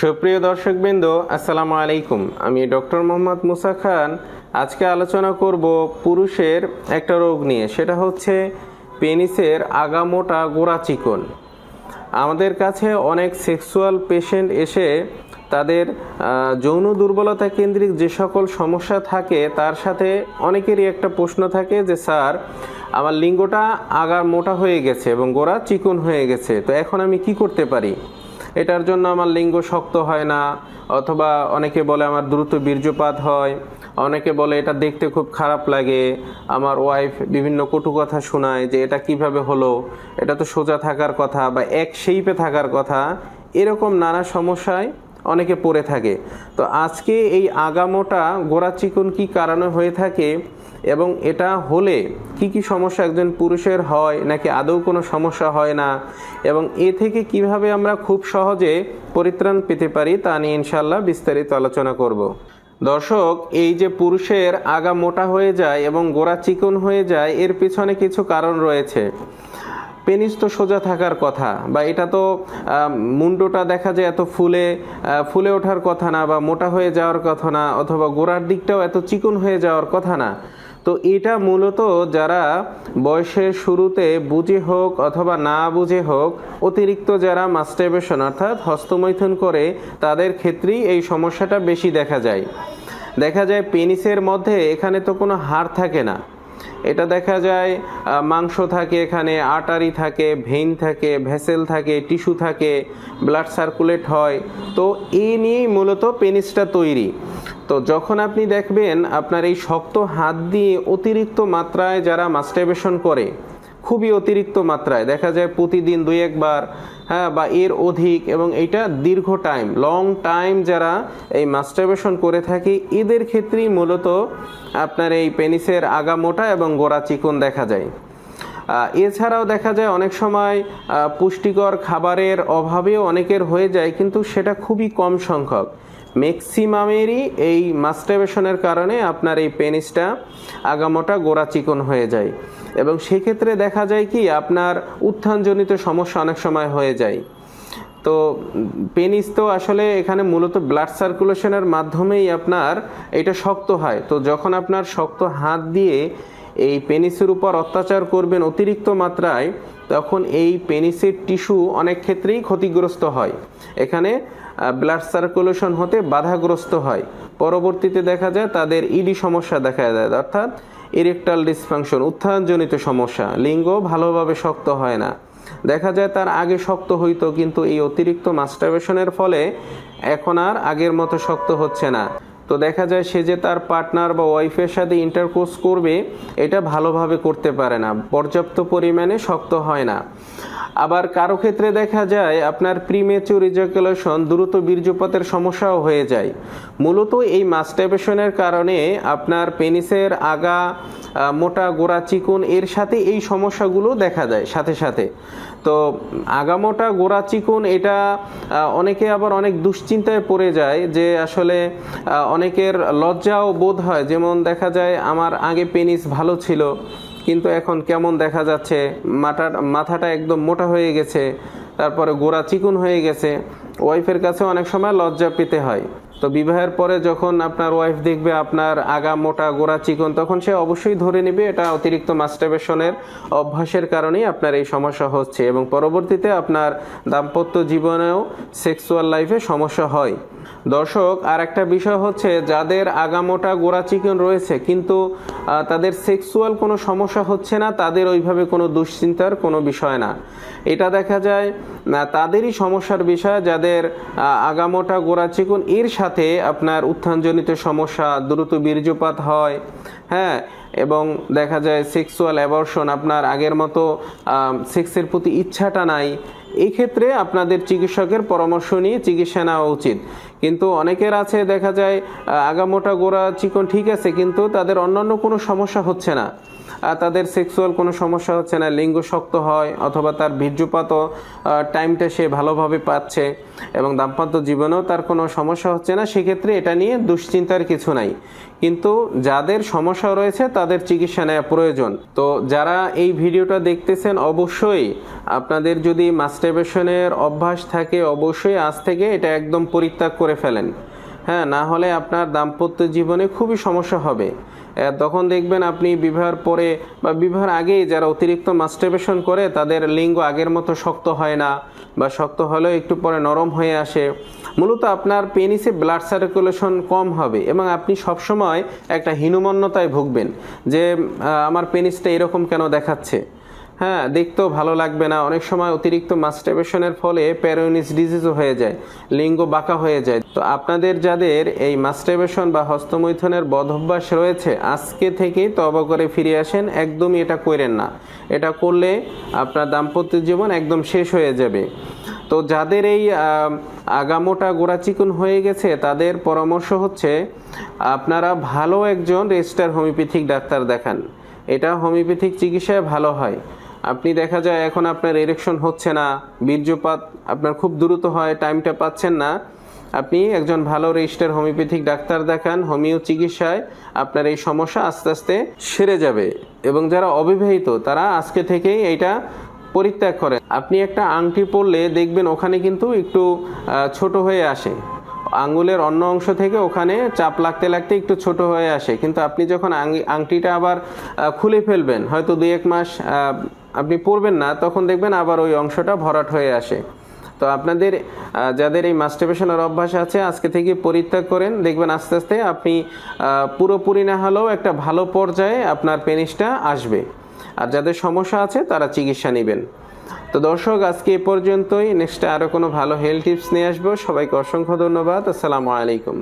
সুপ্রিয় দর্শকবৃন্দ, আসসালামু আলাইকুম। আমি ডক্টর মোহাম্মদ মুসা খান। আজকে আলোচনা করব পুরুষের একটা রোগ নিয়ে, সেটা হচ্ছে পেনিসের আগামোটা গোড়া চিকন। আমাদের কাছে অনেক সেক্সুয়াল পেশেন্ট এসে তাদের যৌন দুর্বলতা কেন্দ্রিক যে সকল সমস্যা থাকে, তার সাথে অনেকেরই একটা প্রশ্ন থাকে যে, স্যার, আমার লিঙ্গটা আগা মোটা হয়ে গেছে এবং গোড়া চিকন হয়ে গেছে, তো এখন আমি কি করতে পারি? এটার জন্য আমার লিঙ্গ শক্ত হয় না, অথবা অনেকে বলে আমার দ্রুত বীর্যপাত হয়, অনেকে বলে এটা দেখতে খুব খারাপ লাগে, আমার ওয়াইফ বিভিন্ন কটু কথা শোনায় যে এটা কীভাবে হলো, এটা তো সোজা থাকার কথা বা এক শেইপে থাকার কথা, এরকম নানা সমস্যায় অনেকে পড়ে থাকে। তো আজকে এই আগামোটা গোড়া চিকন কী কারণে হয়ে থাকে এবং এটা হলে কি কি সমস্যা একজন পুরুষের হয়, নাকি আদৌ কোনো সমস্যা হয় না, এবং এ থেকে কীভাবে আমরা খুব সহজে পরিত্রাণ পেতে পারি তা নিয়ে ইনশাল্লাহ বিস্তারিত আলোচনা করব। দর্শক, এই যে পুরুষের আগা মোটা হয়ে যায় এবং গোড়া চিকন হয়ে যায়, এর পিছনে কিছু কারণ রয়েছে। পেনিস তো সোজা থাকার কথা বা এটা তো মুন্ডটা দেখা যায় এত ফুলে ফুলে ওঠার কথা না বা মোটা হয়ে যাওয়ার কথা না অথবা গোড়ার দিকটাও এত চিকন হয়ে যাওয়ার কথা না। তো এটা মূলত যারা বয়সের শুরুতে বুঝে হোক অথবা না বুঝে হোক, অতিরিক্ত যারা মাস্টারবেশন অর্থাৎ হস্তমৈথুন করে, তাদের ক্ষেত্রেই এই সমস্যাটা বেশি দেখা যায়। দেখা যায় পেনিসের মধ্যে এখানে তো কোনো হাড় থাকে না। এটা দেখা যায় মাংস থাকে এখানে, আটারি থাকে, ভেইন থাকে, ভেসেল থাকে, টিস্যু থাকে, ব্লাড সার্কুলেট হয়। তো এই নিয়েই মূলত পেনিসটা তৈরি। তো যখন আপনি দেখবেন আপনার এই শক্ত হাত দিয়ে অতিরিক্ত মাত্রায় যারা মাস্টারবেশন করে খুবই অতিরিক্ত মাত্রায়। দেখা যায় প্রতিদিন দুই একবার হ্যাঁ বা এর অধিক এবং এটা দীর্ঘ টাইম লং টাইম যারা এই মাস্টারবেশন করে থাকে, এদের ক্ষেত্রেই মূলত আপনার এই পেনিসের আগা মোটা এবং গোড়া চিকন দেখা যায়। এছাড়াও দেখা যায় অনেক সময় পুষ্টিকর খাবারের অভাবেও অনেকের হয়ে যায়, কিন্তু সেটা খুবই কম সংখ্যক। ম্যাক্সিমামেরই এই মাস্টারবেশনের কারণে আপনার এই পেনিসটা আগামোটা গোড়া চিকন হয়ে যায়। এবং সেক্ষেত্রে দেখা যায় কি, আপনার উত্থানজনিত সমস্যা অনেক সময় হয়ে যায়। তো পেনিস তো আসলে এখানে মূলত ব্লাড সার্কুলেশনের মাধ্যমেই আপনার এটা শক্ত হয়। তো যখন আপনার শক্ত হাত দিয়ে এই পেনিসের উপর অত্যাচার করবেন অতিরিক্ত মাত্রায়, তখন এই পেনিসের টিস্যু অনেক ক্ষেত্রেই ক্ষতিগ্রস্ত হয়। এখানে ব্লাড সার্কুলেশন হতে বাধাগ্রস্ত হয়। পরবর্তীতে দেখা যায় তাদের ইডি সমস্যা দেখা যায় অর্থাৎ ইরেকটাল ডিসফাংশন উত্থানজনিত সমস্যা, লিঙ্গ ভালোভাবে শক্ত হয় না। দেখা যায় তার আগে শক্ত হইতো, কিন্তু এই অতিরিক্ত মাস্টারবেশনের ফলে এখন আর আগের মতো শক্ত হচ্ছে না। তো দেখা যায় সে যে তার পার্টনার বা ওয়াইফের সাথে ইন্টারকোর্স করবে, এটা ভালোভাবে করতে পারে না। পর্যাপ্ত পরিমাণে শক্ত হয় না। আবার কারও ক্ষেত্রে দেখা যায় আপনার প্রিমেচুর ইজাকুলেশন দ্রুত বীর্যপাতের সমস্যাও হয়ে যায়। মূলত এই মাস্টারবেশনের কারণে আপনার পেনিসের আগা মোটা গোড়া চিকুন এর সাথে এই সমস্যাগুলো দেখা যায় সাথে সাথে। তো আগামোটা গোড়া চিকুন এটা অনেকে আবার অনেক দুশ্চিন্তায় পড়ে যায় যে আসলে অনেকের লজ্জাও বোধ হয়। যেমন দেখা যায় আমার আগে পেনিস ভালো ছিল কিন্তু এখন কেমন দেখা যাচ্ছে? মাথার, মাথাটা একদম মোটা হয়ে গেছে, তারপরে গোড়া চিকুন হয়ে গেছে। ওয়াইফের কাছে অনেক সময় লজ্জা পেতে হয়। তো বিবাহের পরে যখন আপনার ওয়াইফ দেখবে আপনার আগা মোটা, গোড়া চিকন, তখন সে অবশ্যই ধরে নেবে এটা অতিরিক্ত মাস্টারবেশনের অভ্যাসের কারণেই আপনার এই সমস্যা হচ্ছে এবং পরবর্তীতে আপনার দাম্পত্য জীবনেও সেক্সুয়াল লাইফে সমস্যা হয়। দর্শক আর একটা বিষয় হচ্ছে যাদের আগামোটা গোড়া চিকন রয়েছে, কিন্তু তাদের সেক্সুয়াল কোনো সমস্যা হচ্ছে না, তাদের ওইভাবে কোনো দুশ্চিন্তার কোনো বিষয় না। এটা দেখা যায় তাদেরই সমস্যার বিষয় যাদের আগামোটা গোড়া চিকন, এর সাথে আপনার উত্থানজনিত সমস্যা, দ্রুত বীর্যপাত হয় হ্যাঁ এবং দেখা যায় সেক্সুয়াল অ্যাবর্শন, আপনার আগের মতো সেক্সের প্রতি ইচ্ছাটা নাই এই ক্ষেত্রে আপনাদের চিকিৎসকের পরামর্শ নিয়ে চিকিৎসা নেওয়া উচিত। কিন্তু অনেকের আছে, দেখা যায় আগামোটা গোড়া চিকন ঠিক আছে, কিন্তু তাদের অন্যান্য কোনো সমস্যা হচ্ছে না। তাদের সেক্সুয়াল কোনো সমস্যা হচ্ছে না, লিঙ্গ শক্ত হয় অথবা তার বীর্যপাতও টাইমটা সে ভালোভাবে পাচ্ছে এবং দাম্পত্য জীবনেও তার কোনো সমস্যা হচ্ছে না, সেক্ষেত্রে এটা নিয়ে দুশ্চিন্তার কিছু নাই। কিন্তু যাদের সমস্যা রয়েছে, তাদের চিকিৎসা নেওয়া প্রয়োজন। তো যারা এই ভিডিওটা দেখতেছেন, অবশ্যই আপনাদের যদি মাস্টারবেশনের অভ্যাস থাকে, অবশ্যই আজ থেকে এটা একদম পরিত্যাগ করে ফেলেন। হ্যাঁ না হলে আপনার দাম্পত্য জীবনে খুবই সমস্যা হবে। তখন দেখবেন আপনি বিবাহের পরে বা বিবাহের আগেই যারা অতিরিক্ত মাস্টারবেশন করে, তাদের লিঙ্গ আগের মতো শক্ত হয় না বা শক্ত হলেও একটু পরে নরম হয়ে আসে। মূলত আপনার পেনিসে ব্লাড সার্কুলেশন কম হবে এবং আপনি সবসময় একটা হীনমন্যতায় ভুগবেন যে আমার পেনিসটা এরকম কেন দেখাচ্ছে? হ্যাঁ দেখতেও ভালো লাগবে না। অনেক সময় অতিরিক্ত মাস্টারবেশনের ফলে প্যারোনিস ডিজিজও হয়ে যায়, লিঙ্গ বাঁকা হয়ে যায়। তো আপনাদের যাদের এই মাস্টারবেশন বা হস্তমৈথুনের বদভ্যাস রয়েছে, আজকে থেকেই তবা করে ফিরে আসেন। একদমই এটা করেন না। এটা করলে আপনার দাম্পত্য জীবন একদম শেষ হয়ে যাবে। তো যাদের এই আগামোটা গোড়া চিকুন হয়ে গেছে, তাদের পরামর্শ হচ্ছে, আপনারা ভালো একজন রেজিস্টার হোমিওপ্যাথিক ডাক্তার দেখান। এটা হোমিওপ্যাথিক চিকিৎসায় ভালো হয়। আপনি দেখা যায় এখন আপনার ইরেকশন হচ্ছে না, বীর্যপাত আপনার খুব দ্রুত হয় টাইমটা পাচ্ছেন না। আপনি একজন ভালো রেজিস্টার হোমিওপ্যাথিক ডাক্তার দেখান হোমিও চিকিৎসায় আপনার এই সমস্যা আস্তে আস্তে সেরে যাবে। এবং যারা অবিবাহিত, তারা আজকে থেকেই এইটা পরিত্যাগ করেন। আপনি একটা আংটি পরলে দেখবেন ওখানে কিন্তু একটু ছোট হয়ে আসে। আঙ্গুলের অন্য অংশ থেকে ওখানে চাপ লাগতে লাগতে একটু ছোট হয়ে আসে। কিন্তু আপনি যখন আংটিটা আবার খুলে ফেলবেন, হয়তো দুই এক মাস আপনি পড়বেন না, তখন দেখবেন আবার ওই অংশটা ভরাট হয়ে আসে। তো আপনাদের যাদের এই মাস্টারবেশনের অভ্যাস আছে, আজকে থেকে পরিত্যাগ করেন, দেখবেন আস্তে আস্তে আপনি পুরোপুরি না হলেও একটা ভালো পর্যায়ে আপনার পেনিসটা আসবে। আর যাদের সমস্যা আছে, তারা চিকিৎসা নেবেন। তো দর্শক, আজকে এ পর্যন্তই। নেক্সটে আরও কোনো ভালো হেলথ টিপস নিয়ে আসব। সবাইকে অসংখ্য ধন্যবাদ। আসসালামু আলাইকুম।